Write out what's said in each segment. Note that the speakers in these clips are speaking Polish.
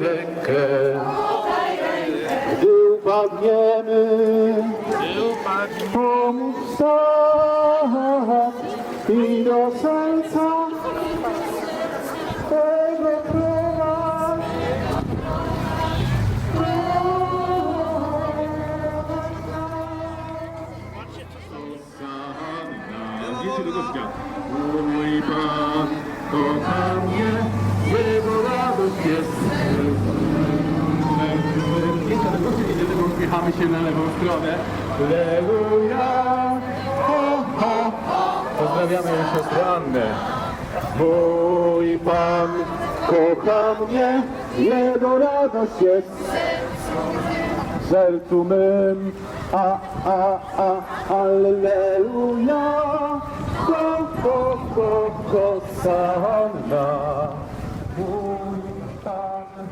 rękę. Gdy upadniemy, pomóż stać i do serca tego prowadź. Wiecie tego świata. Mój Pan kocha mnie, jest. Wiecie, ale proszę, kiedy tego uśmiechamy się na lewą stronę. Alleluja, ho, ho, ho. Pozdrawiamy siostrę Annę. Mój Pan kocha mnie, Jego radość jest w sercu mym. A, a, a, alleluja, ho, ho, ho, hosanna. Mój Pan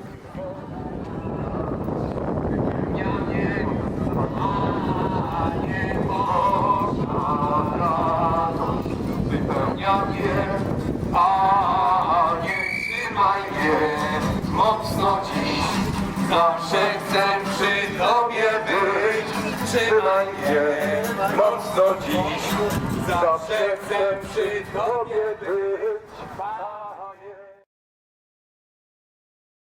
Wypełnia mnie, Panie, trzymaj mnie mocno dziś. Zawsze chcę przy Tobie być. Trzymaj mnie mocno dziś. Zawsze chcę przy Tobie być.